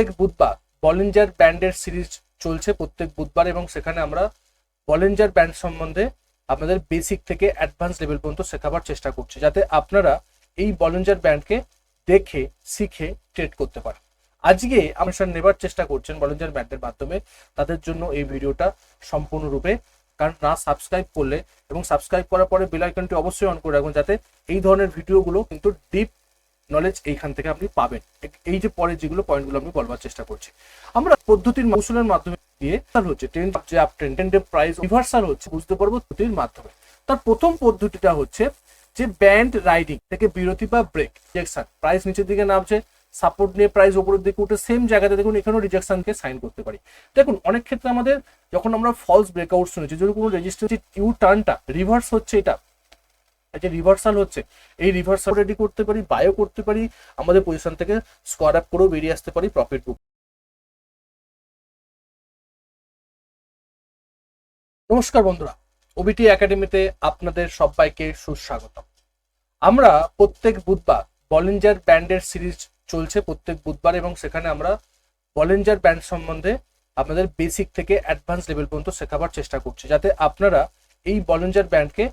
প্রত্যেক বুধবার বলিঞ্জার ব্যান্ডের সিরিজ চলছে প্রত্যেক বুধবার এবং সেখানে আমরা বলিঞ্জার ব্যান্ড সম্বন্ধে আপনাদের বেসিক থেকে অ্যাডভান্স লেভেল পর্যন্ত শেখাবার চেষ্টা করছি, যাতে আপনারা এই বলিঞ্জার ব্যান্ডকে দেখে, শিখে ট্রেড করতে পারেন। আজকে আমরা স্যার নেবার চেষ্টা করছেন বলেঞ্জার ব্যান্ডের মাধ্যমে, তাদের জন্য এই ভিডিওটা সম্পূর্ণরূপে। কারণ না সাবস্ক্রাইব করলে এবং সাবস্ক্রাইব করার পরে বেল আইকনটি অবশ্যই অন করে রাখুন, যাতে এই ধরনের ভিডিওগুলো কিন্তু ডিপ নলেজ এইখান থেকে আপনি পাবেন। এই যে পরে যেগুলো পয়েন্টগুলো আমি বলবার চেষ্টা করছি। আমরা পদ্ধতির কৌশলের মাধ্যমে দিয়ে তার হচ্ছে ট্রেন্ড যে আপ ট্রেন্ড ট্রেন্ডের প্রাইস রিভার্সাল হচ্ছে, বুঝতে পারব পদ্ধতির মাধ্যমে। তার প্রথম পদ্ধতিটা হচ্ছে যে ব্যান্ড রাইডিং থেকে বিরতি বা ব্রেক রিজেকশন প্রাইস নিচের দিকে নামছে সাপোর্ট নিয়ে প্রাইস উপরের দিকে উঠে সেম জায়গাতে দেখুন এখানেও রিজেকশনকে সাইন করতে পারি। দেখুন, অনেক ক্ষেত্রে আমাদের যখন আমরা ফলস ব্রেকআউট শুনেছি, যদি কোনো রেজিস্টার ইউ টার্নটা রিভার্স হচ্ছে এটা যে রিভার্সাল হচ্ছে, এই রিভার্সাল রেডি করতে পারি বায়ো করতে পারি, আমাদের পজিশন থেকে স্কোয়ার আপ করেও বেরিয়ে আসতে পারি প্রফিট বুক নমস্কার বন্ধুরা ওবিটি একাডেমিতে আপনাদের সবাইকে সুস্বাগত আমরা প্রত্যেক বুধবার বলিঞ্জার ব্যান্ডের সিরিজ চলছে প্রত্যেক বুধবার এবং সেখানে আমরা বলিঞ্জার ব্যান্ড সম্বন্ধে আপনাদের বেসিক থেকে অ্যাডভান্স লেভেল পর্যন্ত শেখাবার চেষ্টা করছি, যাতে আপনারা এই বলিঞ্জার ব্যান্ডকে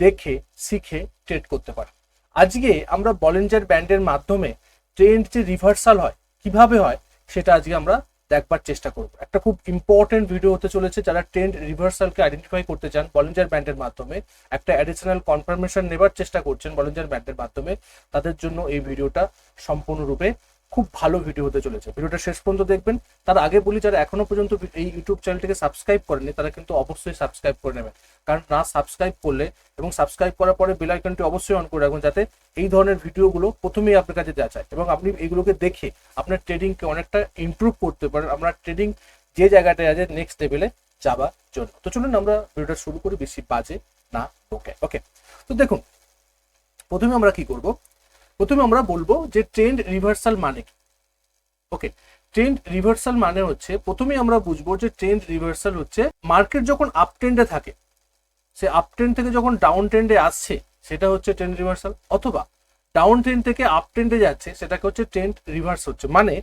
দেখে, শিখে ট্রেড করতে পারেন আজকে আমরা বলিঞ্জার ব্যান্ডের মাধ্যমে ট্রেন্ড যে রিভার্সাল হয়, কীভাবে হয়, সেটা আজকে আমরা দেখবার চেষ্টা করব। একটা খুব ইম্পর্টেন্ট ভিডিও হতে চলেছে যারা ট্রেন্ড রিভার্সালকে আইডেন্টিফাই করতে চান বলিঞ্জার ব্যান্ডের মাধ্যমে। একটা অ্যাডিশনাল কনফার্মেশন নেবার চেষ্টা করছেন বলিঞ্জার ব্যান্ডের মাধ্যমে। তাদের জন্য এই ভিডিওটা সম্পূর্ণরূপে খুব ভালো ভিডিও হতে চলেছে। ভিডিওটা শেষ পর্যন্ত দেখবেন। তার আগে বলি, যারা এখনও পর্যন্ত এই ইউটিউব চ্যানেলটিকে সাবস্ক্রাইব করেনি তারা কিন্তু অবশ্যই সাবস্ক্রাইব করে নেবেন। কারণ না সাবস্ক্রাইব করলে এবং সাবস্ক্রাইব করার পরে বেল আইকনটি অবশ্যই অন করে রাখুন যাতে এই ধরনের ভিডিওগুলো প্রথমেই আপনার কাছে দেওয়া যায়। এবং আপনি এগুলোকে দেখে আপনার ট্রেডিংকে অনেকটা ইমপ্রুভ করতে পারেন। আপনার ট্রেডিং যে জায়গাটায় আছে নেক্সট লেভেলে যাবার জন্য। তো চলুন আমরা ভিডিওটা শুরু করি, বেশি বাজে না। ওকে ওকে তো দেখুন, প্রথমে আমরা কি করব? প্রথমে আমরা বলব যে ট্রেন্ড রিভার্সাল মানে কি? ওকে ট্রেন্ড রিভার্সাল মানে হচ্ছে প্রথমে আমরা বুঝব যে ট্রেন্ড রিভার্সাল হচ্ছে মার্কেট যখন আপ ট্রেন্ডে থাকে, সে আপ ট্রেন্ড থেকে যখন ডাউন ট্রেন্ডে আসছে, সেটা হচ্ছে ট্রেন্ড রিভার্সাল অথবা ডাউন ট্রেন্ড থেকে আপ ট্রেন্ডে যাচ্ছে, সেটাকে হচ্ছে ট্রেন্ড রিভার্স হচ্ছে। মানে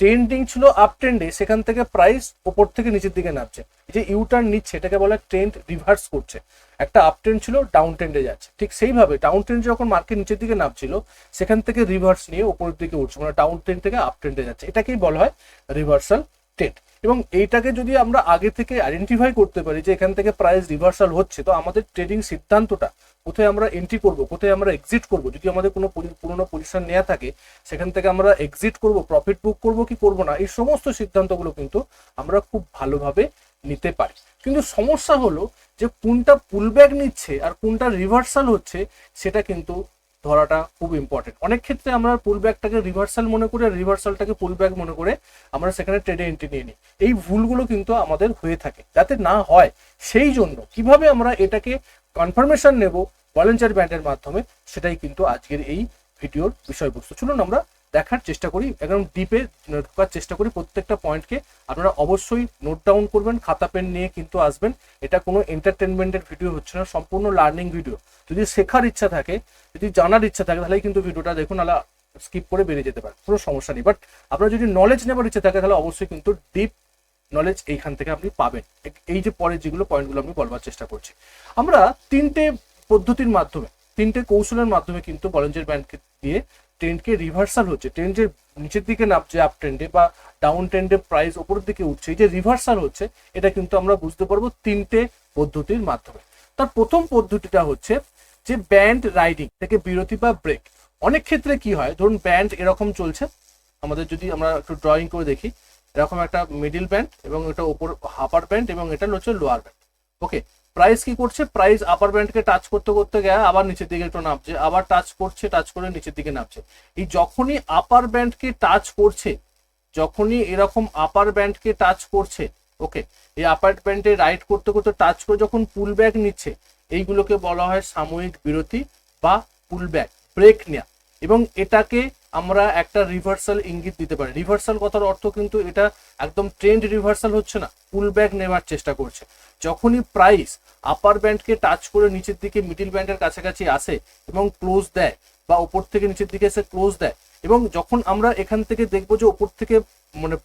ট্রেন্ডিং ছিল আপ ট্রেন্ডে সেখান থেকে প্রাইস ওপর থেকে নিচের দিকে নামছে। এই যে ইউটার্ন নিচ্ছে, এটাকে বলে ট্রেন্ড রিভার্স করছে। একটা আপ ট্রেন্ড ছিল ডাউন ট্রেন্ডে যাচ্ছে। ঠিক সেইভাবে ডাউন ট্রেন্ড যখন মার্কেট নিচের দিকে নামছিল, সেখান থেকে রিভার্স নিয়ে ওপরের দিকে উঠছে মানে ডাউন ট্রেন্ড থেকে আপ ট্রেন্ডে যাচ্ছে। এটাকেই বলা হয় রিভার্সাল ট্রেন্ড এবং এইটাকে যদি আমরা আগে থেকে আইডেন্টিফাই করতে পারি যে এখান থেকে প্রাইস রিভার্সাল হচ্ছে, তো আমাদের ট্রেডিং সিদ্ধান্তটা কোথায় আমরা এন্ট্রি করব, কোথায় আমরা এক্সিট করব? যদি আমাদের কোনো পুরোনো পজিশন নেওয়া থাকে, সেখান থেকে আমরা এক্সিট করব প্রফিট বুক করব কি করব না, এই সমস্ত সিদ্ধান্তগুলো কিন্তু আমরা খুব ভালোভাবে নিতে পারি। কিন্তু সমস্যা হলো যে কোনটা পুলব্যাক নিচ্ছে আর কোনটা রিভার্সাল হচ্ছে, সেটা কিন্তু ধরাটা খুব ইম্পর্টেন্ট অনেক ক্ষেত্রে আমরা পুল ব্যাগটাকে রিভার্সাল মনে করে রিভার্সালটাকে পুল ব্যাগ মনে করে আমরা সেখানে ট্রেডে এন্ট্রি নিয়ে নিই। এই ভুলগুলো কিন্তু আমাদের হয়ে থাকে, যাতে না হয়। সেই জন্য কীভাবে আমরা এটাকে কনফার্মেশন নেব ভলেন্টিয়ার ব্যান্ডের মাধ্যমে, সেটাই কিন্তু আজকের এই ভিডিওর বিষয়বস্তু। চলুন আমরা দেখার চেষ্টা করি, একদম ডিপে ঢোকার চেষ্টা করি প্রত্যেকটা পয়েন্টকে আপনারা অবশ্যই নোট ডাউন করবেন, খাতা পেন নিয়ে কিন্তু আসবেন। এটা কোনো এন্টারটেনমেন্টের ভিডিও হচ্ছে না, সম্পূর্ণ লার্নিং ভিডিও যদি শেখার ইচ্ছা থাকে, যদি জানার ইচ্ছা থাকে তাহলে কিন্তু ভিডিওটা দেখুন, নাহলে স্কিপ করে বেরিয়ে যেতে পারে কোনো সমস্যা নেই। বাট আপনার যদি নলেজ নেবার ইচ্ছা থাকে, তাহলে অবশ্যই কিন্তু ডিপ নলেজ এইখান থেকে আপনি পাবেন। এই যে পরে যেগুলো পয়েন্টগুলো আমি বলবার চেষ্টা করছি। আমরা তিনটে পদ্ধতির মাধ্যমে, তিনটে কৌশলের মাধ্যমে কিন্তু বলেঞ্জের ব্যান্ডকে দিয়ে ট্রেন্ডকে রিভার্সাল হচ্ছে ট্রেন্ডের নিচের দিকে নামছে আপ ট্রেন্ডে বা ডাউন ট্রেন্ডে প্রাইস ওপরের দিকে উঠছে, এই যে রিভার্সাল হচ্ছে, এটা কিন্তু আমরা বুঝতে পারব তিনটে পদ্ধতির মাধ্যমে। তার প্রথম পদ্ধতিটা হচ্ছে যে ব্যান্ড রাইডিং থেকে বিরতি বা ব্রেক অনেক ক্ষেত্রে কি হয়, ধরুন ব্যান্ড এরকম চলছে, আমাদের যদি আমরা একটু ড্রয়িং করে দেখি, এরকম একটা মিডিল ব্যান্ড এবং এটা ওপর হাপার ব্যান্ড এবং এটা হচ্ছে লোয়ার ব্যান্ড ওকে প্রাইস কি করছে? প্রাইস আপার ব্যান্ডকে টাচ করতে করতে গিয়ে আবার নিচের দিকে একটু নামছে, আবার টাচ করছে টাচ করে নিচের দিকে নামছে। এই যখনই আপার ব্যান্ডকে টাচ করছে, যখনই এরকম আপার ব্যান্ডকে টাচ করছে ওকে এই আপার ব্যান্ডে রাইট করতে করতে টাচ করে যখন পুল ব্যাক নিচ্ছে, এইগুলোকে বলা হয় সাময়িক বিরতি বা পুল ব্যাক ব্রেক নেওয়া এবং এটাকে আমরা একটা রিভার্সাল ইঙ্গিত দিতে পারি। রিভার্সাল কথার অর্থ কিন্তু এটা একদম ট্রেন্ড রিভার্সাল হচ্ছে না পুল ব্যাক নেওয়ার চেষ্টা করছে। যখনই প্রাইস আপার ব্যান্ডকে টাচ করে নিচের দিকে মিডিল ব্যান্ডের কাছাকাছি আসে এবং ক্লোজ দেয় বা ওপর থেকে নিচের দিকে এসে ক্লোজ দেয় এবং যখন আমরা এখান থেকে দেখব যে ওপর থেকে মানে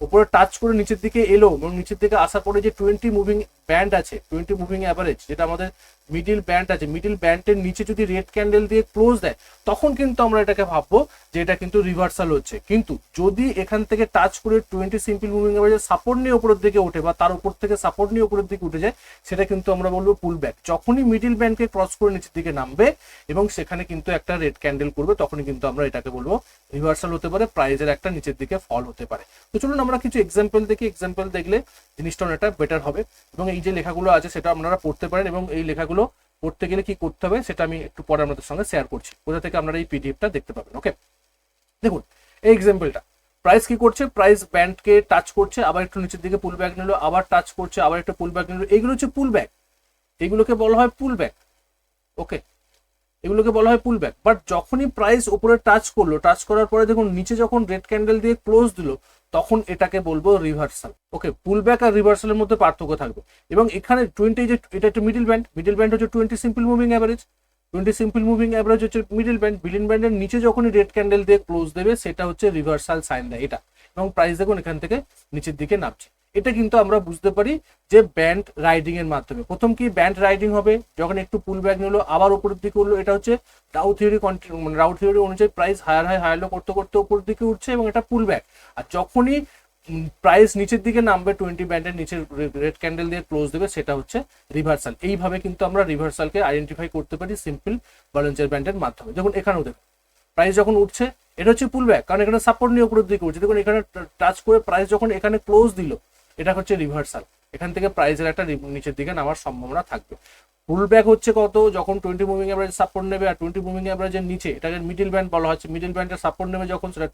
উপরে টাচ করে নিচের দিকে এলো এবং নিচের দিকে আসার পরে যে টোয়েন্টি মুভিং ব্যান্ড আছে টোয়েন্টি মুভিং অ্যাভারেজ যেটা আমাদের মিডিল ব্যান্ড আছে মিডিল ব্যান্ডের নিচে যদি রেড ক্যান্ডেল দিয়ে ক্লোজ দেয়, তখন কিন্তু আমরা এটাকে ভাববো যে এটা কিন্তু রিভার্সাল হচ্ছে। কিন্তু যদি এখান থেকে টাচ করে twenty simple moving average support নিয়ে উপরের দিকে ওঠে বা তার উপর থেকে সাপোর্ট নিয়ে উপরের দিকে উঠে যায়, সেটা কিন্তু আমরা বলব পুল ব্যাক যখনই মিডিল ব্যান্ডকে ক্রস করে নিচের দিকে নামবে এবং সেখানে কিন্তু একটা রেড ক্যান্ডেল করবে, তখনই কিন্তু আমরা এটাকে বলব রিভার্সাল হতে পারে প্রাইজের একটা নিচের দিকে ফল হতে পারে। তো চলুন আমরা কিছু এক্সাম্পল দেখি। এক্সাম্পল দেখলে জিনিসটা অনেকটা বেটার হবে। এবং এই যে লেখাগুলো আছে, সেটা আপনারা পড়তে পারেন এবং এই লেখাগুলো পড়তে গেলে কি করতে হবে সেটা আমি একটু পরে আপনাদের সঙ্গে শেয়ার করছি। কোথা থেকে আপনারা এই পিডিএফটা দেখতে পাবেন ওকে দেখুন, এই এক্সাম্পলটা প্রাইস কি করছে? প্রাইস ব্যান্ডকে টাচ করছে, আবার একটু নিচের দিকে পুল ব্যাক নিল, আবার টাচ করছে, আবার একটু পুল ব্যাক নিল। এগুলো হচ্ছে পুল ব্যাক এগুলোকে বলা হয় পুল ব্যাক ওকে এগুলোকে বলা হয় পুল ব্যাক বাট যখনই প্রাইস উপরে টাচ করল টাচ করার পরে দেখুন, নিচে যখন রেড ক্যান্ডেল দিয়ে ক্লোজ দিল তখন এটাকে বলব রিভার্সাল ওকে পুল ব্যাক আর রিভার্সালের মধ্যে পার্থক্য থাকবে। এবং এখানে টোয়েন্টি যে, এটা একটা মিডিল ব্যান্ড মিডিল ব্যান্ড হচ্ছে twenty simple moving average twenty simple moving average হচ্ছে মিডিল ব্যান্ড মিডিল ব্যান্ডের নিচে যখনই রেড ক্যান্ডেল দিয়ে ক্লোজ দেবে, সেটা হচ্ছে রিভার্সাল সাইন দেয় এটা। এবং প্রাইস দেখুন এখান থেকে নিচের দিকে নামছে। এটা কিন্তু আমরা বুঝতে পারি যে ব্যান্ড রাইডিং এর মাধ্যমে। প্রথম কি ব্যান্ড রাইডিং হবে? যখন একটু পুল ব্যাক নিলো, আবার উপরের দিকে উঠল, এটা হচ্ছে ডাউ থিওরি মানে রাউ থিওরি অনুযায়ী price higher high higher low করতে করতে উপরের দিকে উঠছে এবং এটা পুল ব্যাক আর যখনই প্রাইস নিচের দিকে নামবে টোয়েন্টি ব্যান্ডের নিচের রেড ক্যান্ডেল দিয়ে ক্লোজ দেবে, সেটা হচ্ছে রিভার্সাল এইভাবে কিন্তু আমরা রিভার্সালকে আইডেন্টিফাই করতে পারি সিম্পল বলেন্সের ব্যান্ডের মাধ্যমে। যখন এখানেও দেখুন প্রাইস যখন উঠছে, এটা হচ্ছে পুল ব্যাক কারণ এখানে সাপোর্ট নিয়ে উপরের দিকে উঠছে। দেখুন, এখানে টাচ করে প্রাইস যখন এখানে ক্লোজ দিল এটা হচ্ছে রিভার্সাল এখান থেকে প্রাইসের একটা নিচের দিকে নামার সম্ভাবনা থাকবে। পুল ব্যাক হচ্ছে কত? যখন টোয়েন্টি মুভিং অ্যাভারেজ সাপোর্ট নেবে আর টোয়েন্টি মুভিং অ্যাভারেজের নিচে, এটাকে মিডিল ব্যান্ড বলা হচ্ছে। মিডিল ব্যান্ডের সাপোর্ট নেবে যখন, সেটা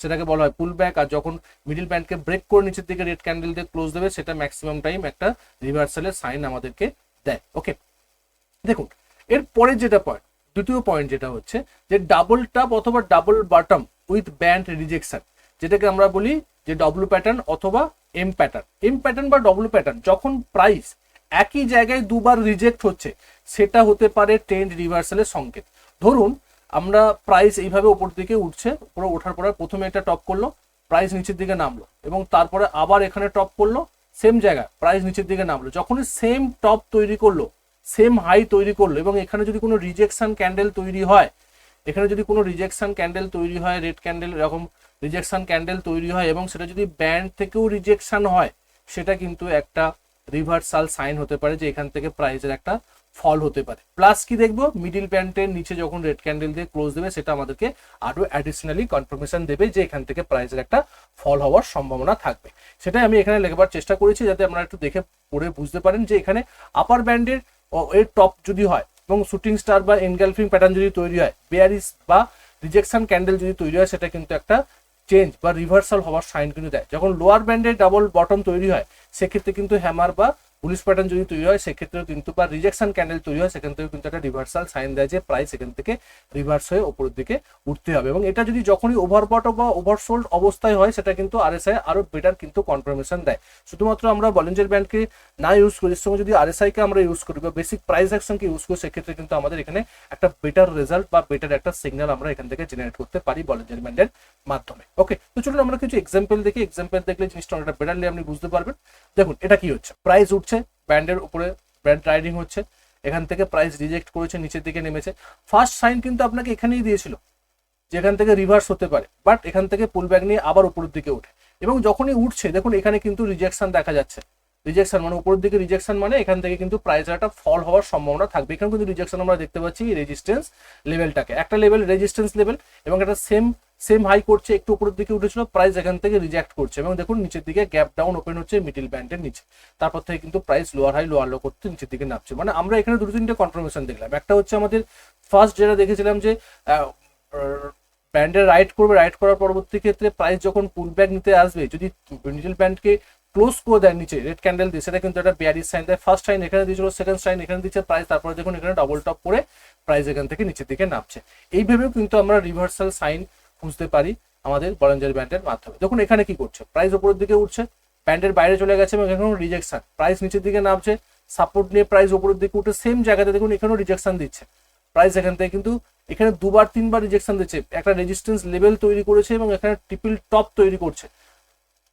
সেটাকে বলা হয় পুল ব্যাক আর যখন মিডিল ব্যান্ডকে ব্রেক করে নিচের দিকে রেড ক্যান্ডেল দিয়ে ক্লোজ দেবে, সেটা ম্যাক্সিমাম টাইম একটা রিভার্সালের সাইন আমাদেরকে দেয়। ওকে দেখুন, এর পরে যেটা পয়েন্ট দ্বিতীয় পয়েন্ট যেটা হচ্ছে যে ডাবল টাপ অথবা double bottom with band rejection যেটাকে আমরা বলি যে ডব্লু প্যাটার্ন অথবা এম প্যাটার্ন এম প্যাটার্ন বা ডব্লু প্যাটার্ন যখন প্রাইস একই জায়গায় দুবার রিজেক্ট হচ্ছে, সেটা হতে পারে ট্রেন্ড রিভার্সালের সংকেত। ধরুন, আমরা প্রাইস এইভাবে উপর দিকে উঠছে উপরে ওঠার পরে প্রথমে এটা টপ করল প্রাইস নিচের দিকে নামলো, এবং তারপরে আবার এখানে টপ করল সেম জায়গা প্রাইস নিচের দিকে নামলো। যখনই সেম টপ তৈরি করল সেম হাই তৈরি করল, এবং এখানে যদি কোনো রিজেকশন ক্যান্ডেল তৈরি হয়, এখানে যদি কোনো রিজেকশন ক্যান্ডেল তৈরি হয় রেড ক্যান্ডেল এরকম রিজেকশন ক্যান্ডেল তৈরি হয় এবং সেটা যদি ব্যান্ড থেকেও রিজেকশন হয়, সেটা কিন্তু একটা রিভার্সাল সাইন হতে পারে যে এখান থেকে প্রাইসের একটা ফল হতে পারে। প্লাস কি দেখব? মিডিল প্যান্টের নিচে যখন রেড ক্যান্ডেল দিয়ে ক্লোজ দেবে, সেটা আমাদেরকে আরও অ্যাডিশনালি কনফার্মেশন দেবে যে এখান থেকে প্রাইসের একটা ফল হওয়ার সম্ভাবনা থাকবে। সেটাই আমি এখানে লেখবার চেষ্টা করেছি যাতে আপনারা একটু দেখে পড়ে বুঝতে পারেন যে এখানে আপার ব্যান্ডের এর টপ যদি হয় এবং শুটিং স্টার বা এনগালফিং প্যাটার্ন যদি তৈরি হয় বেয়ারিস বা রিজেকশন ক্যান্ডেল যদি তৈরি হয়, সেটা কিন্তু একটা চেঞ্জ বা রিভার্সাল হওয়ার সাইন কিন্তু দেয়। যখন লোয়ার ব্যান্ডে ডাবল বটম তৈরি হয়, সেক্ষেত্রে কিন্তু হ্যামার বা পুলিশ প্যাটার্ন যদি তৈরি হয়, সেক্ষেত্রেও কিন্তু বা রিজেকশন ক্যান্ডেল তৈরি হয়, সেখান থেকেও কিন্তু একটা রিভার্সাল সাইন দেয় যে প্রাইস এখান থেকে রিভার্স হয়ে ওপরের দিকে উঠতে হবে। এবং এটা যদি যখনই ওভারবট বা ওভারসোল্ড অবস্থায় হয়, সেটা কিন্তু আরএসআই আরও বেটার কিন্তু কনফার্মেশন দেয়। শুধুমাত্র আমরা বলেঞ্জের ব্যান্ডকে না ইউজ করি সঙ্গে যদি আরএসআই কে আমরা ইউজ করি বা বেসিক প্রাইস অ্যাকশনকে ইউজ করি, সেক্ষেত্রে কিন্তু আমাদের এখানে একটা বেটার রেজাল্ট বা বেটার একটা সিগন্যাল আমরা এখান থেকে জেনারেট করতে পারি বলেঞ্জের ব্যান্ডের মাধ্যমে। ওকে তো চলুন আমরা কিছু এক্সাম্পল দেখি। এক্সাম্পল দেখলে জিনিসটা অনেকটা বেটারলি আপনি বুঝতে পারবেন। দেখুন, এটা কি হচ্ছে? প্রাইস উঠছে ব্যান্ডের উপরে, ব্যান্ড রাইডিং হচ্ছে, এখান থেকে প্রাইস রিজেক্ট করেছে, নিচের দিকে নেমেছে। ফার্স্ট সাইন কিন্তু আপনাকে এখানেই দিয়েছিল, যেখান থেকে রিভার্স হতে পারে বাট এখান থেকে পুল ব্যাক নিয়ে আবার উপরের দিকে ওঠে এবং যখনই উঠছে, দেখুন এখানে কিন্তু রিজেকশন দেখা যাচ্ছে। রিজেকশন মানে উপরের দিকে রিজেকশন মানে এখান থেকে কিন্তু প্রাইসের একটা ফল হওয়ার সম্ভাবনা থাকবে। এখানে কিন্তু রিজেকশন আমরা দেখতে পাচ্ছি রেজিস্ট্যান্স লেভেলটাকে একটা লেভেল রেজিস্ট্যান্স লেভেল এবং একটা সেম সেম হাই করছে, একটু উপরের দিকে উঠেছিল প্রাইস এখান থেকে রিজেক্ট করছে। এবং দেখুন, নিচের দিকে গ্যাপ ডাউন ওপেন হচ্ছে মিডিল ব্যান্ডের নিচে। তারপর থেকে কিন্তু price lower high lower low করতে নিচের দিকে নামছে। মানে আমরা এখানে দুটো তিনটে কনফার্মেশন দেখলাম। একটা হচ্ছে আমাদের ফার্স্ট যেটা দেখেছিলাম যে ব্যান্ডের রাইট করবে রাইট করার পরবর্তী ক্ষেত্রে প্রাইস যখন পুল ব্যাক নিতে আসবে, যদি মিডিল ব্যান্ডকে ক্লোজ করে দেয় নিচে রেড ক্যান্ডেল দিয়ে, সেটা কিন্তু একটা বিয়ারিশ সাইন দেয়। ফার্স্ট সাইন এখানে দিয়েছিল সেকেন্ড সাইন এখানে দিচ্ছে প্রাইস তারপরে দেখুন, এখানে ডবল টপ করে প্রাইস এখান থেকে নিচের দিকে নামছে। এইভাবেও কিন্তু আমরা রিভার্সাল সাইন খুঁজতে পারি আমাদের বরেঞ্জার ব্যান্ডের মাধ্যমে। দেখুন, এখানে কি করছে? প্রাইস উপরের দিকে উঠছে, ব্যান্ডের বাইরে চলে গেছে এবং এখানে রিজেকশন প্রাইস নিচের দিকে নামছে সাপোর্ট নিয়ে প্রাইস উপরের দিকে উঠে সেম জায়গাতে দেখুন, এখানেও রিজেকশন দিচ্ছে। প্রাইস এখান থেকে কিন্তু এখানে দুবার, তিনবার রিজেকশন দিচ্ছে। একটা রেজিস্ট্যান্স লেভেল তৈরি করেছে এবং এখানে ট্রিপল টপ তৈরি করছে।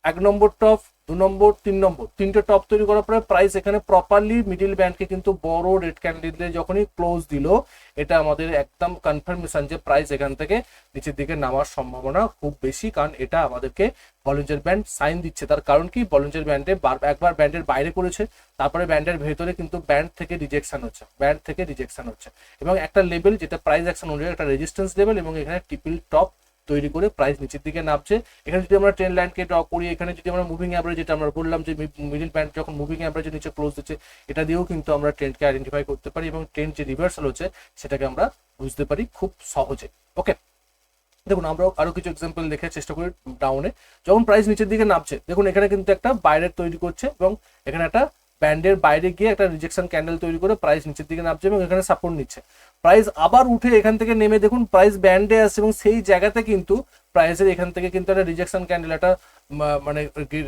এক নম্বর টপ দু নম্বর, তিন নম্বর। তিনটে টপ তৈরি করার পরে প্রাইস এখানে প্রপারলি মিডিল ব্যান্ডকে কিন্তু বড় রেড ক্যান্ডেল দিয়ে যখনই ক্লোজ দিল, এটা আমাদের একদম কনফার্মেশন যে প্রাইস এখান থেকে নিচের দিকে নামার সম্ভাবনা খুব বেশি, কারণ এটা আমাদেরকে বলিঞ্জার ব্যান্ড সাইন দিচ্ছে। তার কারণ কি? বলিঞ্জার ব্যান্ডে একবার ব্যান্ডের বাইরে করেছে তারপরে ব্যান্ডের ভেতরে কিন্তু ব্যান্ড থেকে রিজেকশন হচ্ছে ব্যান্ড থেকে রিজেকশন হচ্ছে। এবং একটা লেভেল যেটা প্রাইস অ্যাকশন অনুযায়ী একটা রেজিস্ট্যান্স লেভেল এবং এখানে টিপিল টপ তৈরি করে প্রাইস নিচের দিকে নামছে। এখানে যদি আমরা ট্রেন লাইনকে ড্র করি, এখানে যদি আমরা মুভিং অ্যাভারেজ যেটা আমরা বললাম যে মিডিল ব্যান্ড যখন মুভিং অ্যাভারেজের নিচে ক্লোজ দিচ্ছে এটা দিয়েও কিন্তু আমরা ট্রেন্ডকে আইডেন্টিফাই করতে পারি এবং ট্রেন্ড যে রিভার্সাল হচ্ছে, সেটাকে আমরা বুঝতে পারি খুব সহজে। ওকে দেখুন আমরা আরও কিছু এক্সাম্পল দেখার চেষ্টা করি ডাউনে যখন প্রাইস নিচের দিকে নামছে, দেখুন, এখানে কিন্তু একটা বাইরের তৈরি করছে এবং এখানে একটা ব্যান্ডের বাইরে গিয়ে একটা রিজেকশন ক্যান্ডেল তৈরি করে প্রাইস নিচের দিকে নামছে এবং এখানে সাপোর্ট নিচ্ছে। প্রাইস আবার উঠে এখান থেকে নেমে দেখুন প্রাইস ব্যান্ডে আসছে এবং সেই জায়গাতে কিন্তু প্রাইসের এখান থেকে কিন্তু একটা রিজেকশন ক্যান্ডেল একটা মানে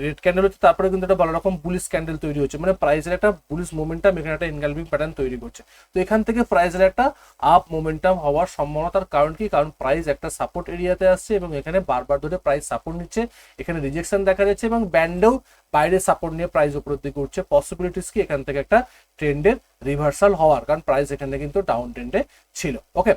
রেড ক্যান্ডেল হচ্ছে, তারপরে কিন্তু একটা ভালো রকম বুলিশ ক্যান্ডেল তৈরি হচ্ছে। মানে প্রাইসের একটা বুলিশ মোমেন্টাম এখানে একটা ইনগালভিং প্যাটার্ন তৈরি করছে। তো এখান থেকে প্রাইসের একটা আপ মোমেন্টাম হওয়ার সম্ভাবনার কারণ কি? কারণ প্রাইস একটা সাপোর্ট এরিয়াতে আসছে এবং এখানে বারবার ধরে প্রাইস সাপোর্ট নিচ্ছে। এখানে রিজেকশন দেখা যাচ্ছে এবং ব্যান্ডেও বাইরে সাপোর্ট নিয়ে প্রাইস উপরের দিকে উঠছে পসিবিলিটিস কি? এখান থেকে একটা ট্রেন্ডের রিভার্সাল হওয়ার। কারণ প্রাইস এখানে কিন্তু ডাউন ট্রেন্ডে ছিল। ওকে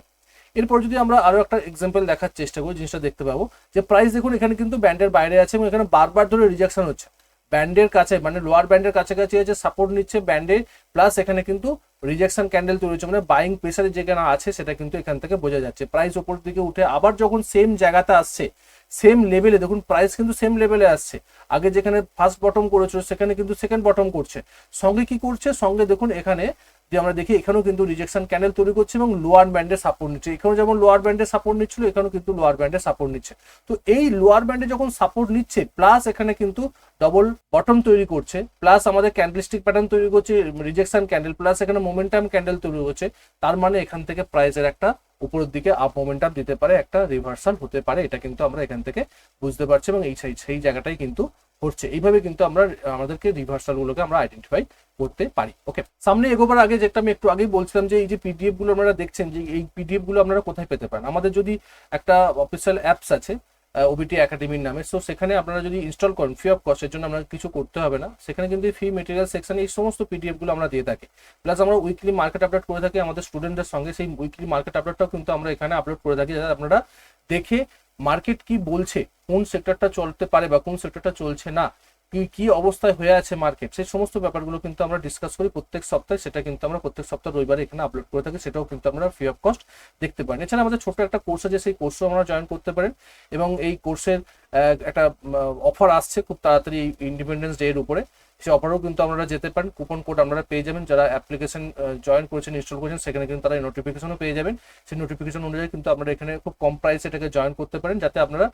এরপর যদি আমরা আরও একটা এক্সাম্পল দেখার চেষ্টা করি, জিনিসটা দেখতে পাবো যে প্রাইস দেখুন, এখানে কিন্তু ব্যান্ডের বাইরে আছে এবং এখানে বারবার ধরে রিজেকশন হচ্ছে। ব্যান্ডের কাছে মানে লোয়ার ব্যান্ডের কাছাকাছি আছে সাপোর্ট নিচ্ছে ব্যান্ডে প্লাস এখানে কিন্তু রিজেকশন ক্যান্ডেল তৈরি হচ্ছে মানে বাইং প্রেসারে যেখানে আছে, সেটা কিন্তু এখান থেকে বোঝা যাচ্ছে। প্রাইস ওপর দিকে উঠে আবার যখন সেম জায়গাতে আসছে সেম লেভেলে দেখুন প্রাইস কিন্তু সেম লেভেলে আসছে। আগে যেখানে ফার্স্ট বটম করেছিল, সেখানে কিন্তু সেকেন্ড বটম করছে। সঙ্গে কি করছে? সঙ্গে দেখুন এখানে যে আমরা দেখি এখানেও কিন্তু রিজেকশন ক্যান্ডেল তৈরি করছে এবং লোয়ার ব্যান্ডে সাপোর্ট নিচ্ছে। এখানেও যেমন লোয়ার ব্যান্ডে সাপোর্ট নিচ্ছিল, এখানেও কিন্তু লোয়ার ব্যান্ডে সাপোর্ট নিচ্ছে। তো এই লোয়ার ব্যান্ডে যখন সাপোর্ট নিচ্ছে প্লাস এখানে কিন্তু ডবল বটম তৈরি করছে প্লাস আমাদের ক্যান্ডেলস্টিক প্যাটার্ন তৈরি করছে রিজেকশন ক্যান্ডেল প্লাস এখানে মোমেন্টাম ক্যান্ডেল তৈরি হচ্ছে তার মানে এখান থেকে প্রাইসের একটা উপরের দিকে আপ মোমেন্টাম দিতে পারে, একটা রিভার্সাল হতে পারে, এটা কিন্তু আমরা এখান থেকে বুঝতে পারছি এবং এই সেই জায়গাটাই কিন্তু হচ্ছে এইভাবে কিন্তু আমরা, আমাদেরকে রিভার্সাল গুলোকে আমরা আইডেন্টিফাই করতে পারি। ওকে সামনে এগোবার আগে যেটা আমি একটু আগেই বলছিলাম যে এই যে পিডিএফগুলো আপনারা দেখছেন যে এই পিডিএফগুলো আপনারা কোথায় পেতে পারেন? আমাদের যদি একটা অফিসিয়াল অ্যাপস আছে ওবিটি একাডেমির নামে সো সেখানে আপনারা যদি ইনস্টল করেন ফ্রি অফ কস্টের জন্য আপনার কিছু করতে হবে না। সেখানে কিন্তু ফ্রি মেটেরিয়াল সেকশনে এই সমস্ত পিডিএফগুলো আমরা দিয়ে থাকি। প্লাস আমরা উইকলি মার্কেট আপডেট করে থাকি আমাদের স্টুডেন্টদের সঙ্গে। সেই উইকলি মার্কেট আপডেটটাও কিন্তু আমরা এখানে আপলোড করে থাকি যাতে আপনারা দেখে মার্কেট কি বলছে, কোন সেক্টরটা চলতে পারে বা কোন সেক্টরটা চলছে না। কি কি অবস্থায় হয়ে আছে মার্কেট সেই সমস্ত ব্যাপারগুলো কিন্তু আমরা ডিসকাস করি প্রত্যেক সপ্তাহে। সেটা কিন্তু আমরা প্রত্যেক সপ্তাহ রবিবারে এখানে আপলোড করে থাকি। সেটাও কিন্তু আমরা ফ্রি অফ কস্ট দেখতে পারেন। এছাড়া আমাদের ছোট একটা কোর্স আছে, সেই কোর্সও আমরা জয়েন করতে পারেন। এবং এই কোর্সের একটা অফার আসছে খুব তাড়াতাড়ি ইন্ডিপেন্ডেন্স ডে এর উপরে। সে অফারও কিন্তু আপনারা যেতে পারেন। কুপন কোড আপনারা পেয়ে যাবেন। যারা অ্যাপ্লিকেশন জয়েন করেছেন ইনস্টল করেছেন, সেখানে কিন্তু তারা নোটিফিকেশনও পেয়ে যাবেন। সেই নোটিফিকেশন অনুযায়ী কিন্তু আপনারা এখানে খুব কম প্রাইসে এটাকে জয়েন করতে পারেন, যাতে আপনারা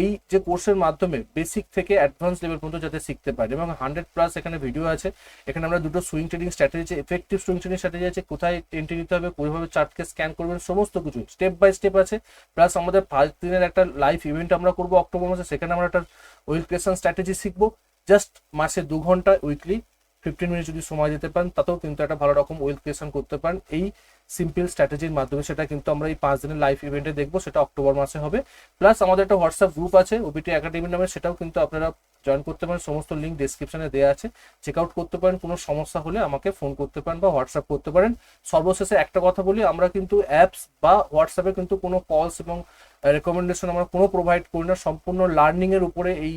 এই যে কোর্সের মাধ্যমে বেসিক থেকে অ্যাডভান্স লেভেল পর্যন্ত যাতে শিখতে পারেন। এবং হান্ড্রেড প্লাস এখানে ভিডিও আছে। এখানে আমরা দুটো swing trading strategy effective swing trading strategy আছে, কোথায় এন্ট্রি নিতে হবে কোইভাবে চার্টকে স্ক্যান করবেন, সমস্ত কিছু স্টেপ বাই স্টেপ আছে। প্লাস আমাদের ফার্স্ট দিনের একটা লাইভ ইভেন্ট আমরা করব অক্টোবর মাসে। সেখানে আমরা একটা ওয়েল ক্রিয়েশন স্ট্র্যাটেজি শিখব। জাস্ট মাসে দু ঘণ্টা উইকলি ফিফটিন মিনিট যদি সময় দিতে পারেন, তাতেও কিন্তু একটা ভালো রকম ওয়েলথ ক্রিয়েশন করতে পারেন। এই সিম্পল স্ট্র্যাটেজির মাধ্যমে সেটা কিন্তু আমরা এই পাঁচ দিনের লাইভ ইভেন্টে দেখব, সেটা অক্টোবর মাসে হবে। প্লাস আমাদের একটা হোয়াটসঅ্যাপ গ্রুপ আছে ওবিটি একাডেমি নামে, সেটাও কিন্তু আপনারা জয়েন করতে পারেন। সমস্ত লিঙ্ক ডিসক্রিপশনে দেওয়া আছে। চেক আউট করতে পারেন, কোনো সমস্যা হলে আমাকে ফোন করতে পারেন বা হোয়াটসঅ্যাপ করতে পারেন। সর্বশেষে একটা কথা বলি, আমরা কিন্তু অ্যাপস বা হোয়াটসঅ্যাপে কিন্তু কোনো কলস এবং রেকমেন্ডেশন আমরা কোনো প্রোভাইড করি না। সম্পূর্ণ লার্নিং এর উপরে এই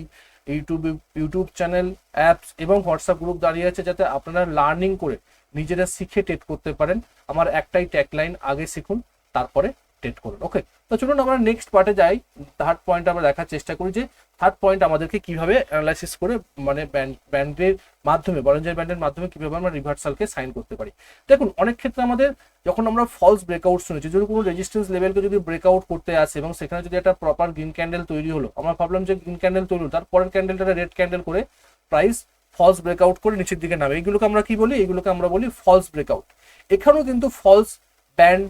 ইউটিউব ইউটিউব চ্যানেল, অ্যাপস এবং হোয়াটসঅ্যাপ গ্রুপ দাঁড়িয়ে আছে যাতে আপনারা লার্নিং করে নিজেরা শিখে টেট করতে পারেন। আমার একটাই ট্যাগলাইন আগে শিখুন, তারপরে টেট করুন ওকে তো চলুন আমরা নেক্সট পার্টে যাই। থার্ড পয়েন্ট আমরা দেখার চেষ্টা করি যে থার্ড পয়েন্ট আমাদেরকে কীভাবে অ্যানালাইসিস করে মানে ব্যান্ডের মাধ্যমে বলেঞ্জার ব্যান্ডের মাধ্যমে কীভাবে আমরা রিভার্সালকে সাইন করতে পারি। দেখুন, অনেক ক্ষেত্রে আমাদের যখন আমরা ফলস ব্রেকআউট শুনেছি, যদি কোনো রেজিস্ট্যান্স লেভেলকে যদি ব্রেকআউট করতে আসে এবং সেখানে যদি একটা প্রপার গ্রিন ক্যান্ডেল তৈরি হলো, আমরা ভাবলাম যে গ্রিন ক্যান্ডেল তৈরি হলো তার পরের ক্যান্ডেলটা রেড ক্যান্ডেল করে প্রাইস ফলস ব্রেকআউট করে নিচের দিকে নামে। এইগুলোকে আমরা কি বলি? এইগুলোকে আমরা বলি ফলস ব্রেকআউট এখানেও কিন্তু ফলস ব্যান্ড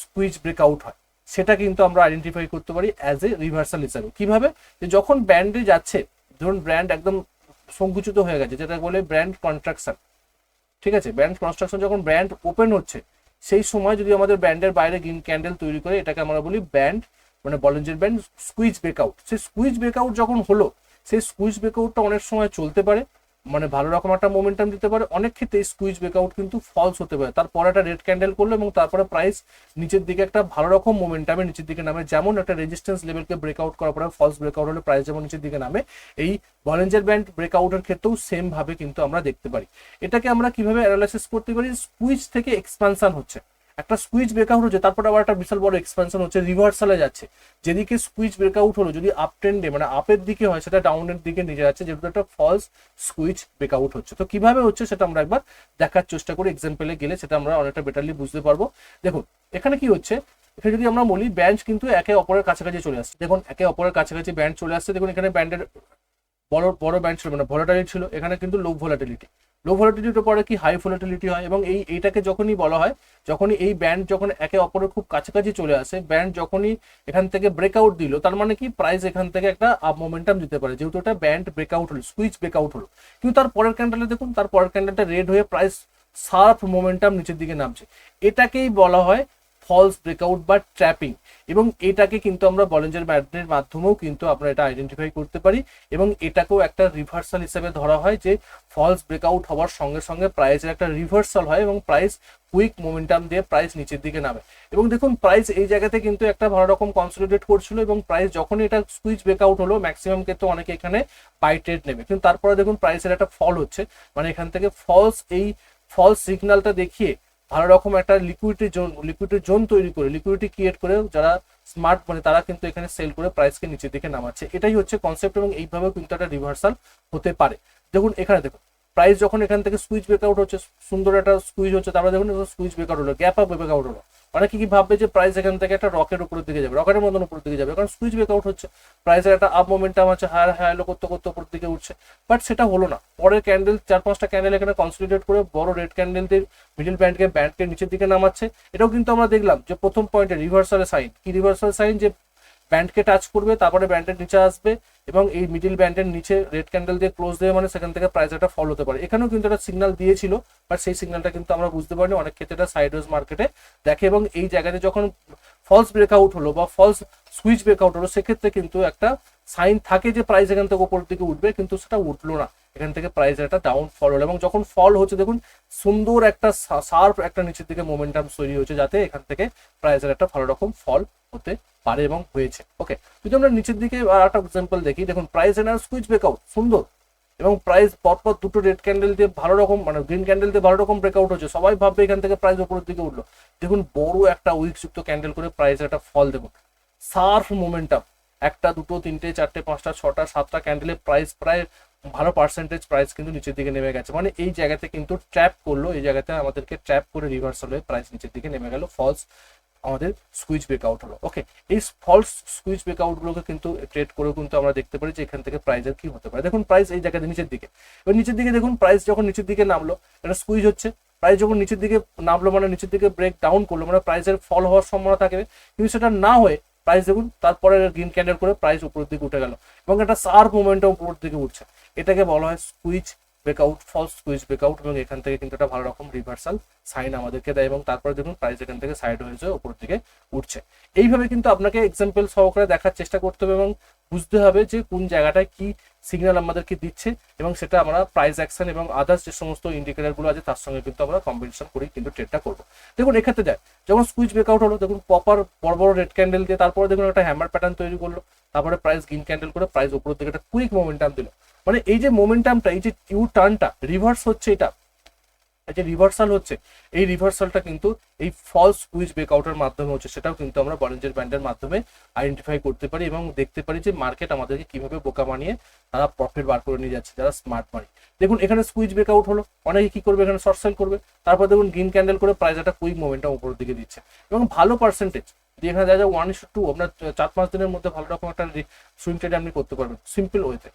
স্কুইজ ব্রেকআউট হয়। সেটা কিন্তু আমরা আইডেন্টিফাই করতে পারি অ্যাজ এ রিভার্সাল হিসাবে কীভাবে? যে যখন ব্র্যান্ডে যাচ্ছে, ধরুন ব্র্যান্ড একদম সংকুচিত হয়ে গেছে যেটা বলে ব্র্যান্ড কনস্ট্রাকশন ঠিক আছে? ব্র্যান্ড কনস্ট্রাকশন যখন ব্র্যান্ড ওপেন হচ্ছে, সেই সময় যদি আমাদের ব্র্যান্ডের বাইরে গ্রিন ক্যান্ডেল তৈরি করে, এটাকে আমরা বলি ব্র্যান্ড মানে বলেঞ্জের ব্র্যান্ড স্কুইজ ব্রেকআউট সেই স্কুইজ ব্রেকআউট যখন হলো, সেই স্কুইজ ব্রেকআউটটা অনেক সময় চলতে পারে। মানে ভালো রকম একটা মোমেন্টাম দিতে পারে। অনেক ক্ষেত্রে স্কুইজ ব্রেকআউট কিন্তু ফলস হতে পারে। তারপরে একটা রেড ক্যান্ডেল করল এবং তারপরে প্রাইস নিচের দিকে একটা ভালো রকম মোমেন্টামে নিচের দিকে নামে। যেমন একটা রেজিস্ট্যান্স লেভেলকে ব্রেকআউট করার পরে ফলস ব্রেকআউট হলে প্রাইস যেমন নিচের দিকে নামে, এই ভলেঞ্জার ব্যান্ড ব্রেকআউটের ক্ষেত্রেও সেম ভাবে কিন্তু আমরা দেখতে পারি। এটাকে আমরা কীভাবে অ্যানালাইসিস করতে পারি? স্কুইজ থেকে এক্সপানশন হচ্ছে। একটা স্কুইজ ব্রেকআউট হচ্ছে, তারপর আবার একটা বিশাল বড় এক্সপেনশন হচ্ছে রিভার্সালে যাচ্ছে। যেদিকে স্কুইজ ব্রেকআউট হলো, যদি আপ ট্রেন্ডে মানে আপের দিকে হয়, সেটা ডাউনের দিকে নিয়ে যাচ্ছে, যেহেতু একটা ফলস স্কুইজ ব্রেকআউট হচ্ছে। তো কীভাবে হচ্ছে সেটা আমরা একবার দেখার চেষ্টা করি এক্সাম্পলে গেলে সেটা আমরা অনেকটা বেটারলি বুঝতে পারব। দেখুন, এখানে কি হচ্ছে, এখানে যদি আমরা বলি ব্যান্ড কিন্তু একে অপরের কাছাকাছি চলে আসছে। দেখুন, একে অপরের কাছাকাছি ব্যান্ড চলে আসছে। দেখুন, এখানে ব্যান্ডের বড় বড় ব্যান্ড ছিল মানে ভলাটাইল ছিল, এখানে কিন্তু লো ভলাটিলিটি লো ভলাটিলিটির পরে কি হাই ভলাটিলিটি হয়? এবং এই, এইটাকে যখনই বলা হয়, যখনই এই ব্যান্ড যখন একে অপরের খুব কাছাকাছি চলে আসে ব্যান্ড যখনই এখান থেকে ব্রেকআউট দিল, তার মানে কি প্রাইস এখান থেকে একটা আপ মোমেন্টাম দিতে পারে। যেহেতু এটা ব্যান্ড ব্রেকআউট হলো সুইচ ব্রেকআউট হলো। কিন্তু তার পরের ক্যান্ডেলে দেখুন, তার পরের ক্যান্ডেলটা রেড হয়ে প্রাইস সার্ফ মোমেন্টাম নিচের দিকে নামছে। এটাকেই বলা হয় ফলস ব্রেকআউট বা ট্র্যাপিং এবং এটাকে কিন্তু আমরা বলেঞ্জার ব্যান্ডের মাধ্যমেও কিন্তু আমরা এটা আইডেন্টিফাই করতে পারি এবং এটাকেও একটা রিভার্সাল হিসেবে ধরা হয় যে ফলস ব্রেকআউট হওয়ার সঙ্গে সঙ্গে প্রাইসের একটা রিভার্সাল হয় এবং প্রাইস কুইক মোমেন্টাম দিয়ে প্রাইস নিচের দিকে নামে। এবং দেখুন প্রাইস এই জায়গাতে কিন্তু একটা ভালো রকম কনসলিডেট করছিল এবং প্রাইস যখনই এটা সুইচ ব্রেকআউট হলো ম্যাক্সিমাম ক্ষেত্রে অনেকে এখানে বাই ট্রেড নেবে। কিন্তু তারপরে দেখুন প্রাইসের একটা ফল হচ্ছে। মানে এখান থেকে ফলস এই ফলস সিগন্যালটা দেখিয়ে ভালো রকম একটা লিকুইডিটি জোন লিকুইডিটি জোন তৈরি করে লিকুইডিটি ক্রিয়েট করে যারা স্মার্ট মানে তারা কিন্তু এখানে সেল করে প্রাইসকে নিচের দিকে নামাচ্ছে। এটাই হচ্ছে কনসেপ্ট এবং এইভাবেও কিন্তু একটা রিভার্সাল হতে পারে। দেখুন, এখানে দেখুন। প্রাইস যখন এখান থেকে সুইচ ব্রেকআউট হচ্ছে, সুন্দর একটা সুইচ হচ্ছে, তারপরে দেখুন সুইচ ব্রেকআউট হলো গ্যাপ আপ ব্রেকআউট হলো। অনেকে কি ভাববে যে প্রাইস এখান থেকে একটা রকের উপরের দিকে যাবে রকেটের মতন উপরের দিকে যাবে, কারণ সুইচ ব্রেকআউট হচ্ছে প্রাইসের একটা আপ মোমেন্টাম আছে হায়ার হায়ার লো করতে করতে উপরের দিকে উঠছে। বাট সেটা হলো না। পরের ক্যান্ডেল চার, পাঁচটা ক্যান্ডেল এখানে কনসলিডেট করে বড় রেড ক্যান্ডেল দিয়ে মিডিল ব্যান্ডকে ব্যান্ডকে নিচের দিকে নামাচ্ছে। এটাও কিন্তু আমরা দেখলাম যে প্রথম পয়েন্টে রিভার্সালের সাইন কি রিভার্সাল সাইন যে ব্যান্ডকে টাচ করবে, তারপরে ব্যান্ডের নিচে আসবে এবং এই মিডিল ব্যান্ডের নিচে রেড ক্যান্ডেল দিয়ে ক্লোজ দেবে মানে সেখান থেকে প্রাইস একটা ফল হতে পারে। এখানেও কিন্তু একটা সিগন্যাল দিয়েছিল বাট সেই সিগনালটা কিন্তু আমরা বুঝতে পারিনি। অনেক ক্ষেত্রে এটা সাইডওয়েজ মার্কেটে দেখে এবং এই জায়গাতে যখন ফলস ব্রেকআউট হলো বা ফলস সুইচ ব্রেকআউট হলো, সেক্ষেত্রে কিন্তু একটা সাইন থাকে যে প্রাইস এখান থেকে উপর দিকে উঠবে, কিন্তু সেটা উঠল না। এখান থেকে প্রাইসের একটা ডাউন ফল হলো এবং যখন ফল হচ্ছে, দেখুন, সুন্দর একটা শার্প একটা নিচের দিকে মোমেন্টাম তৈরি হচ্ছে যাতে এখান থেকে প্রাইসের একটা ভালো রকম ফল হতে পারে এবং হয়েছে। ওকে যদি আমরা নিচের দিকে আর একটা এক্সাম্পল দেখি, দেখুন প্রাইস এনার সুইচ ব্রেকআউট সুন্দর এবং প্রাইস পরপর দুটো রেড ক্যান্ডেল দিয়ে ভালো রকম মানে গ্রিন ক্যান্ডেল দিয়ে ভালো রকম ব্রেকআউট হচ্ছে, সবাই ভাববে এখান থেকে প্রাইস উপরের দিকে উঠল। দেখুন, বড় একটা উইক যুক্ত ক্যান্ডেল করে প্রাইসের একটা ফল দেখুন। সার্ফ মোমেন্টাম একটা, দুটো, তিনটে, চারটে, পাঁচটা, ছটা, সাতটা ক্যান্ডেলের প্রাইস প্রায় ভালো পার্সেন্টেজ প্রাইস কিন্তু নিচের দিকে নেমে গেছে। মানে এই জায়গাতে কিন্তু ট্র্যাপ করল, এই জায়গাতে আমাদেরকে ট্র্যাপ করে রিভার্সাল হয়ে প্রাইস নিচের দিকে নেমে গেল। ফলস আমাদের সুইচ ব্রেকআউট হলো। ওকে এই ফলস সুইচ ব্রেকআউট গুলোকে কিন্তু ট্রেড করেও কিন্তু আমরা দেখতে পারি যে এখান থেকে প্রাইসের কি হতে পারে। দেখুন প্রাইস এই জায়গাতে নিচের দিকে। এবার নিচের দিকে দেখুন প্রাইস যখন নিচের দিকে নামলো, এটা সুইচ হচ্ছে। প্রাইস যখন নিচের দিকে নামলো মানে নিচের দিকে ব্রেক ডাউন করল মানে প্রাইসের ফল হওয়ার সম্ভাবনা থাকবে। কিন্তু সেটা না হয়ে প্রাইস দেখুন, তারপরে গ্রিন ক্যান্ডেল করে প্রাইস উপরের দিকে উঠে গেল। এবং একটা সার্ভ মোমেন্টাম উপর দিকে উঠছে। এটাকে বলা হয় switch breakout false switch breakout এবং এখান থেকে কিন্তু একটা ভালো রকম রিভার্সাল সাইন আমাদেরকে দেয় এবং তারপরে দেখুন প্রাইস এখান থেকে সাইড হয়েছে উপরের দিকে উঠছে। এইভাবে কিন্তু আপনাকে এক্সাম্পল সহকারে দেখার চেষ্টা করতে হবে এবং বুঝতে হবে যে কোন জায়গাটায় কি সিগন্যাল আমাদেরকে দিচ্ছে এবং সেটা আমরা প্রাইস অ্যাকশন এবং আদার্স যে সমস্ত ইন্ডিকেটারগুলো আছে তার সঙ্গে কিন্তু আমরা কম্বিনেশন করে কিন্তু ট্রেডটা করব। দেখুন, এক্ষেত্রে দেয় যখন সুইচ ব্রেকআউট হলো, দেখুন প্রপার বড় বড় রেড ক্যান্ডেল দিয়ে তারপরে দেখুন একটা হ্যামার প্যাটার্ন তৈরি করল, তারপরে প্রাইস গ্রিন ক্যান্ডেল করে প্রাইস উপরের দিকে একটা কুইক মোমেন্টাম দিল। মানে এই যে মোমেন্টামটা এই যে ইউ টার্নটা রিভার্স হচ্ছে এটা। যে রিভার্সাল হচ্ছে, এই রিভার্সালটা কিন্তু এই ফলস কুইজ ব্রেকআউটের মাধ্যমে হচ্ছে, সেটাও কিন্তু আমরা বলেঞ্জের ব্যান্ডের মাধ্যমে আইডেন্টিফাই করতে পারি এবং দেখতে পারি যে মার্কেট আমাদেরকে কীভাবে বোকা বানিয়ে তারা প্রফিট বার করে নিয়ে যাচ্ছে, যারা স্মার্ট মানি দেখুন, এখানে সুইচ ব্রেকআউট হলো, অনেকে কি করবে, এখানে শর্ট সেল করবে, তারপর দেখুন গ্রিন ক্যান্ডেল করে প্রাইস একটা কুইক মোমেন্টাম উপরের দিকে দিচ্ছে। এবং ভালো পার্সেন্টেজ যে এখানে দেখা যায় ওয়ান ইস টু আপনার চার পাঁচ দিনের মধ্যে ভালো রকম একটা সুইং ট্রেড আপনি করতে পারবেন সিম্পল ওয়েতে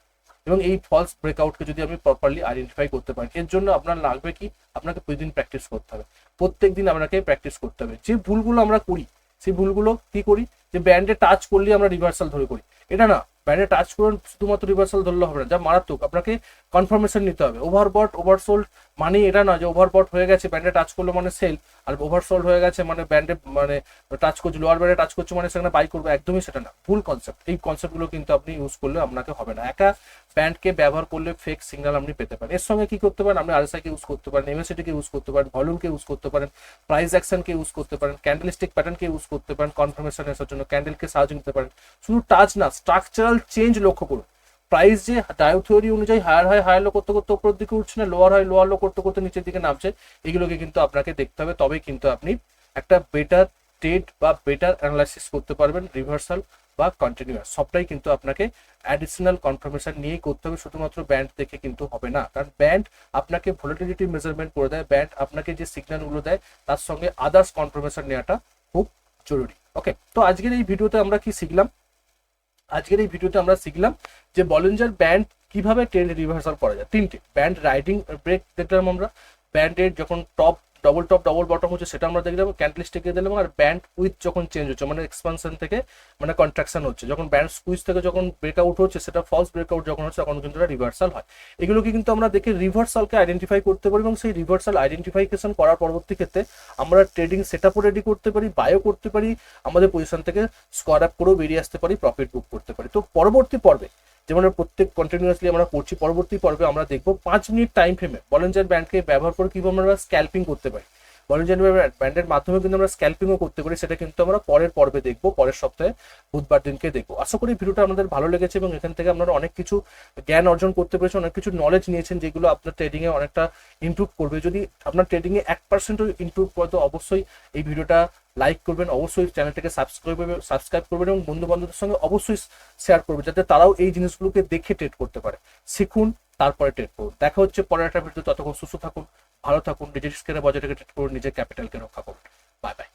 এবং এই ফলস ব্রেকআউটকে যদি আপনি প্রপারলি আইডেন্টিফাই করতে পারেন, এর জন্য আপনার লাগবে কি? আপনাকে প্রতিদিন প্র্যাকটিস করতে হবে। প্রত্যেক দিন আপনাকে প্র্যাকটিস করতে হবে। যে ভুলগুলো আমরা করি, সেই ভুলগুলো কি করি? যে ব্যান্ডে টাচ করলে আমরা রিভার্সাল ধরে করি। এটা না ব্যান্ডে টাচ করুন, শুধুমাত্র রিভার্সাল ধরলে হবে না, যা মারাত্মক। আপনাকে কনফার্মেশন নিতে হবে। ওভারবট ওভারসোল্ড মানে এটা নয় যে ওভারবট হয়ে গেছে ব্যান্ডে টাচ করল মানে সেল আর ওভারসোল্ড হয়ে গেছে মানে ব্যান্ডে মানে টাচ করছে লোয়ার ব্যান্ডে টাচ করছে মানে সেখানে বাই করবে, একদমই সেটা না। ভুল কনসেপ্ট এই কনসেপ্টগুলো কিন্তু আপনি ইউজ করলে আপনাকে হবে না। একা ব্যান্ডকে ব্যবহার করলে ফেক সিগন্যাল আপনি পেতে পারেন। এর সঙ্গে কি করতে পারেন? আপনি আরএসআই কে ইউজ করতে পারেন এমএসিটি কে ইউজ করতে পারেন ভলিউমকে ইউজ করতে পারেন প্রাইস অ্যাকশন কে ইউজ করতে পারেন ক্যান্ডেলস্টিক প্যাটার্নকে ইউজ করতে পারেন কনফার্মেশন আসার জন্য ক্যান্ডেলকে সাহায্য নিতে পারেন। শুধু টাচ না স্ট্রাকচারাল চেঞ্জ লক্ষ্য করুন। প্রাইস যে ডায়ো থিওরি অনুযায়ী হায়ার হয় হায়ার লো করতে করতে উপরের দিকে উঠছে না লোয়ার হয় লোয়ার লো করতে করতে নিচের দিকে নামছে, এগুলোকে কিন্তু আপনাকে দেখতে হবে, তবেই কিন্তু আপনি একটা বেটার ট্রেড বা বেটার অ্যানালাইসিস করতে পারবেন রিভার্সাল বা কন্টিনিউয়াস সবটাই কিন্তু আপনাকে অ্যাডিশনাল কনফার্মেশন নিয়েই করতে হবে, শুধুমাত্র ব্যান্ড দেখে কিন্তু হবে না। কারণ ব্যান্ড আপনাকে ভোলাটিলিটি মেজারমেন্ট করে দেয় ব্যান্ড আপনাকে যে সিগন্যালগুলো দেয়, তার সঙ্গে আদার্স কনফার্মেশন নেওয়াটা খুব জরুরি। ওকে তো আজকের এই ভিডিওতে আমরা কি শিখলাম? আজকের এই ভিডিওতে আমরা শিখলাম যে বলেঞ্জার ব্যান্ড কীভাবে ট্রেন্ড রিভার্সাল করা যায়। তিনটে, ব্যান্ড রাইডিং ব্রেক দেখলাম আমরা, ব্যান্ডের যখন top double top double bottom হচ্ছে সেটা আমরা দেখলাম ক্যান্ডেলস্টিকে দিলাম আর ব্যান্ড উইথ যখন চেঞ্জ হচ্ছে মানে এক্সপানশন থেকে মানে কন্ট্রাকশন হচ্ছে, যখন ব্যান্ড স্কুইজ থেকে যখন ব্রেকআউট হচ্ছে, সেটা ফলস ব্রেকআউট যখন হচ্ছে, তখন কিন্তু এটা রিভার্সাল হয়। এগুলোকে কিন্তু আমরা দেখে রিভার্সালকে আইডেন্টিফাই করতে পারি এবং সেই রিভার্সাল আইডেন্টিফিকেশন করার পরবর্তী ক্ষেত্রে আমরা ট্রেডিং সেট আপও রেডি করতে পারি বায়ো করতে পারি, আমাদের পজিশন থেকে স্কোয়ার আপ করেও বেরিয়ে আসতে পারি প্রফিট বুক করতে পারি। তো পরবর্তী পর্বে যেমন প্রত্যেক কন্টিনিউয়াসলি আমরা করছি পরবর্তী পর্বে আমরা দেখব পাঁচ মিনিট টাইম ফ্রেমে বলেঞ্জার ব্যান্ডকে ব্যবহার করে কীভাবে আমরা স্ক্যাল্পিং করতে পারি। বলেঞ্জার ব্যান্ডের মাধ্যমে কিন্তু আমরা স্ক্যাল্পিংও করতে পারি, সেটা কিন্তু আমরা পরের পর্বে দেখব, পরের সপ্তাহে বুধবার দিনকে দেখব। আশা করি ভিডিওটা আপনাদের ভালো লেগেছে এবং এখান থেকে আপনারা অনেক কিছু জ্ঞান অর্জন করতে পেরেছেন, অনেক কিছু নলেজ নিয়েছেন যেগুলো আপনার ট্রেডিং এ অনেকটা ইমপ্রুভ করবে। যদি আপনার ট্রেডিং এ এক পার্সেন্টও ইমপ্রুভ করে, তো অবশ্যই এই ভিডিওটা লাইক করবেন, অবশ্যই চ্যানেলটাকে সাবস্ক্রাইব সাবস্ক্রাইব করবেন এবং বন্ধু বান্ধবদের সঙ্গে অবশ্যই শেয়ার করবেন যাতে তারাও এই জিনিসগুলোকে দেখে ট্রেড করতে পারে। শিখুন, তারপরে ট্রেড করুন। দেখা হচ্ছে পরের একটা ভিডিও ততক্ষণ সুস্থ থাকুন ভালো থাকুন নিজের স্কেলে বজায় রেখে ট্রিট করুন নিজের ক্যাপিটালকে রক্ষা করুন। Bye bye